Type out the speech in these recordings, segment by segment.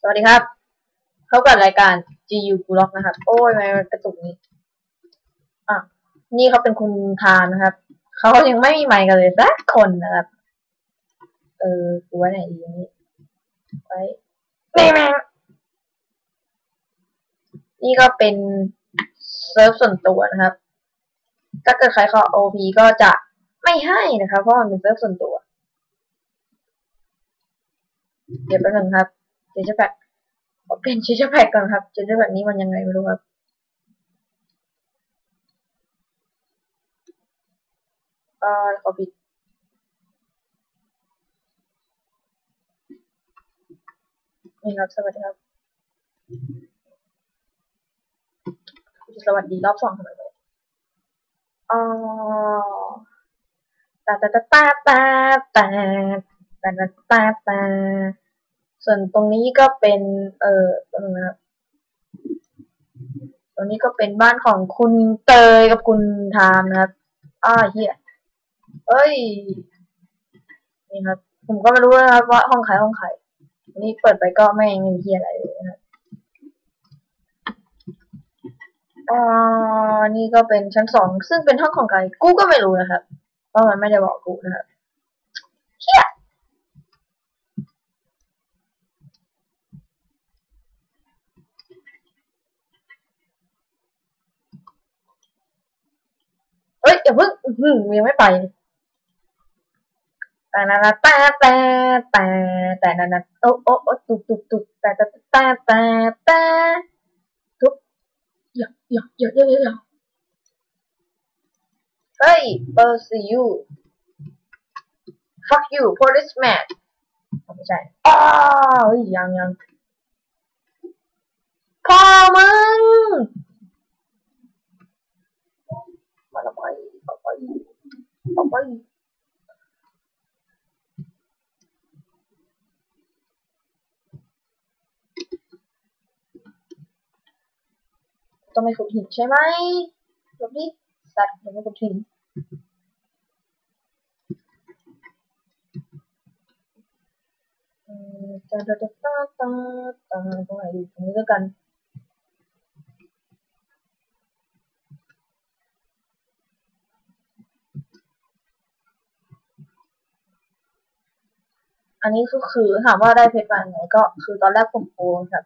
สวัสดีครับพบกับรายการ GU b l o g นะครับ โอ้ยไม่กระตุกนี้อะนี่เขาเป็นคุณทานนะครับ เขายังไม่มีไมค์กันเลยสักคนนะครับ เออกูไว้ไหนดีนี้ไว้นี่แม่งนี่ก็เป็นเซิร์ฟส่วนตัวนะครับ ถ้าเกิดใครขอ OP ก็จะไม่ให้นะครับ เพราะมันเป็นเซิร์ฟส่วนตัว เดี๋ยวแป๊บนึงครับเจเจแพ็กเปลี่ยนเจเจแพ็กก่อนครับเจเจแพ็กนี้มันยังไงไม่รู้ครับเอ่าขอปิดนี่ครับ สวัสดีครับ สวัสดีรอบสองทำไมไปอ๋อตาตาตาตาตาตาตาตาตาตา ส่วนตรงนี้ก็เป็น เอ่อตรงนะครับตรงนี้ก็เป็นบ้านของคุณเตยกับคุณทามนะครับอ้าเฮียเอ้ย นี่ครับ ผมก็ไม่รู้นะครับว่าห้องใครห้องใครนี่เปิดไปก็ไม่มีเฮียอะไรเลยนะครับอ่านี่ก็เป็นชั้นสอง ซึ่งเป็นห้องของใคร กูก็ไม่รู้นะครับ เพราะมันไม่ได้บอกกูนะครับเฮียเอย่าเพิ่งอื้อหือยังไม่ไปแต่นานาแต่แต่แต่แต่นานาโอ้โอ้โอ้ตุกตุกตุกแต่แต่แต่แต่แต่ทุกอย่าอย่าอย่าอย่าอย่าเฮ้ย pursue you fuck you policeman ไม่ใช่อ้าวยยังยังพ่อมึงมาละไปออกไปออกไป ต้องไม่ขุดหินใช่ไหมหลบดิสัตว์ยังไม่ขุดหินตาตาตาตาตาตาตรงไหนดีตรงนี้แล้วกันอันนี้ก็คือถามว่าได้เพชรมาไงก็คือตอนแรกผมโกงครับ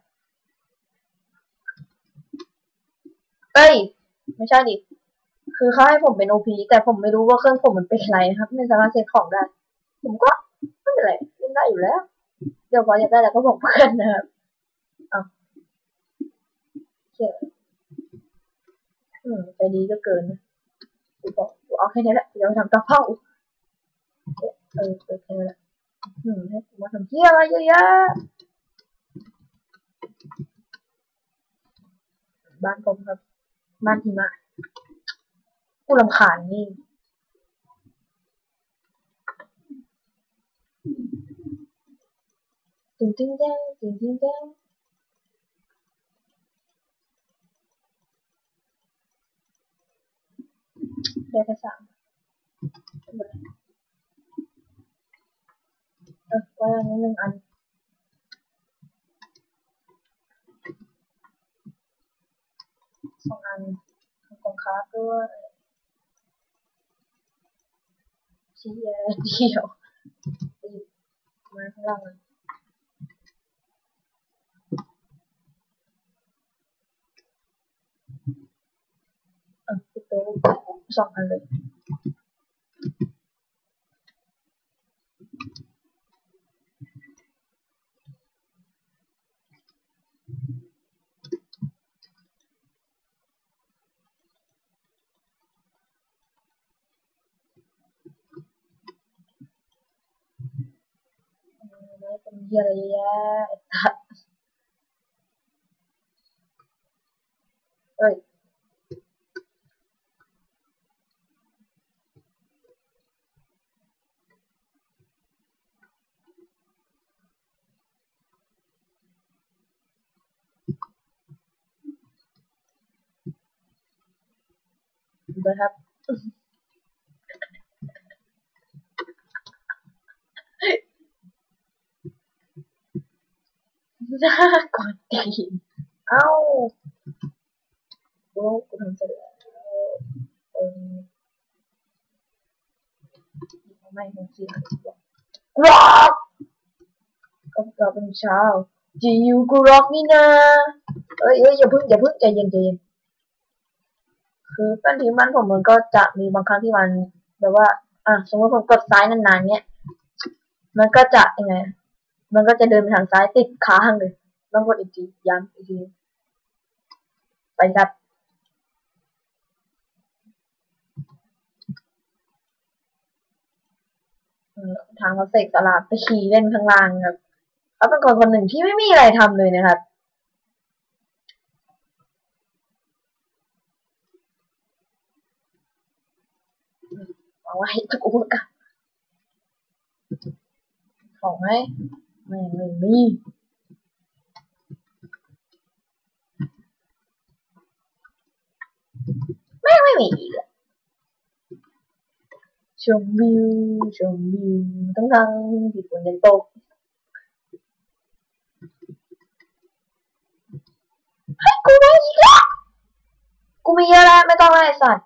เอ้ย ไม่ใช่ดิ คือเขาให้ผมเป็นโอพีแต่ผมไม่รู้ว่าเครื่องผมมันเป็นอะไรนะครับ ไม่สามารถเซ็ตของได้ ผมก็ไม่เป็นไรเล่นได้อยู่แล้ว เดี๋ยวพออยากได้แล้วก็บอกเพื่อนนะครับเอาเชื่ออืมใจดีก็เกินกูบอกกูเอาแค่นี้แหละเดี๋ยวทำตาเผ้าเออเออแค่นี้แหละอืมให้ผมมาทำเที่ยอะไรเยอะแยะบ้านผมครับ บ้านหิมะกูรำคาญนี่ตึงตึงแดงตึงตึงแดงได้แค่สามเออว่าอย่างนี้หนึ่งอัน สองอันทำกองคาร์ดด้วยชี้แยเดียวตีมาข้างล่างเลยเออพี่โต๊ะสองอันเลย anjir ya eta Oi. berhak น่ากดตีนเอ้ากูกูทำเสร็จแล้วเออไม่คงสิกรอกก็เราเป็นชาวจิวกูร็อกนี่นะเอ้ยเอ้ยอย่าพึ่งอย่าพึ่งใจเย็นใจเย็นคือแป้นพิมพ์มันผมมันก็จะมีบางครั้งที่มันแบบว่า อะสมมติผมกดซ้ายนานๆเนี้ยมันก็จะยังไง มันก็จะเดินไปทางซ้ายติดค้างเลยต้องกดอีกทีย้ำอีกทีไปครับทางเขาเสกสลับไปขี่เล่นข้างล่างครับเขาเป็นคนคนหนึ่งที่ไม่มีอะไรทำเลยนะครับเอาไว้กูกับของไหม mình mình đi mấy mấy mày chồng biêu chồng biêu tăng tăng thì của nhân tố Hai cô bé gì đó Cô mì ra mấy con này sẵn.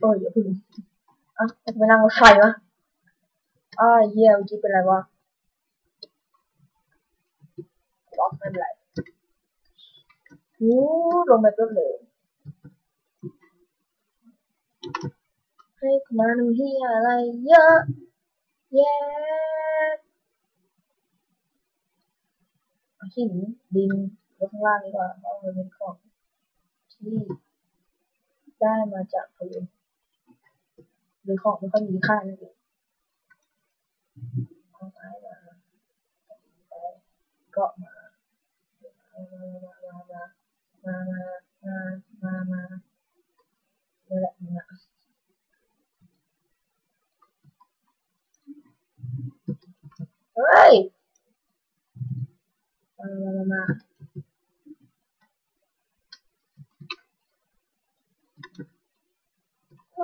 Ôi dễ thương อะจะไปนั่งรถไฟวะอ้าวเยี่ยมจีเป็นไรวะล็อกไม่เป็นไรหูลงแบบรวดเร็วให้มันเฮียอะไรเยอะแยะหินดินลงข้างล่างดีกว่าเพราะมันเป็นของที่ได้มาจากพื้น หรือของไม่ค่อยมีค่านั่นเองเอาไม้มาไปเกาะมามามามามามามามานี่แหละนี่แหละเฮ้ยมามามา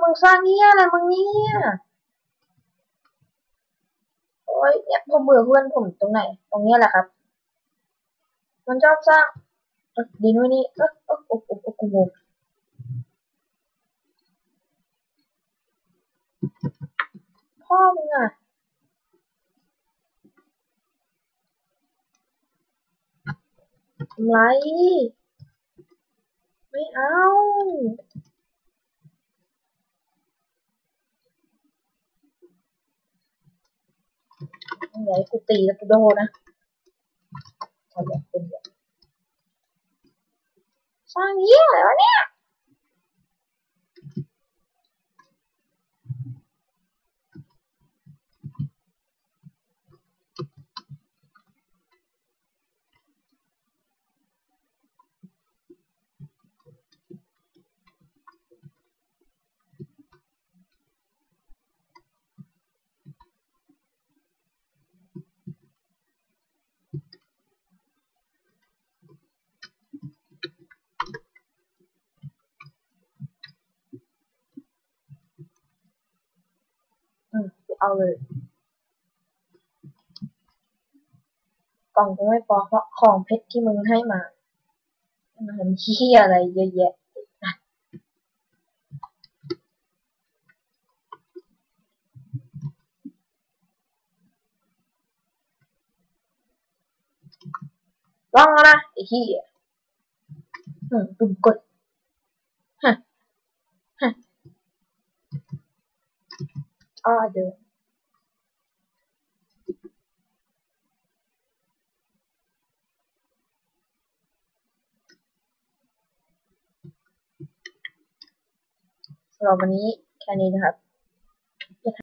มึ งสร้างเนี่ยอะไรมึงเนี่ยโอ้ยเนี่ยผมเบื่อเพื่อนผมตรงไหน ตรงเนี้ยแหละครับ มันชอบสร้างดินไว้นี่เออเออโอ้โอ้โอ้กูงงพ่อมึงอะทำไร ไม่เอา xong rồi cô tì ra cô đô đó thôi được, được. sao nhiều rồi nè เอาเลยกล่องกูไม่พอเพราะของเพชรที่มึงให้มามันเฮียอะไรเยอะแยะลองนะไอ้เฮียอืมปุ่มกดฮะฮะอ้อเดินสำหรับวันนี้แค่นี้นะครับ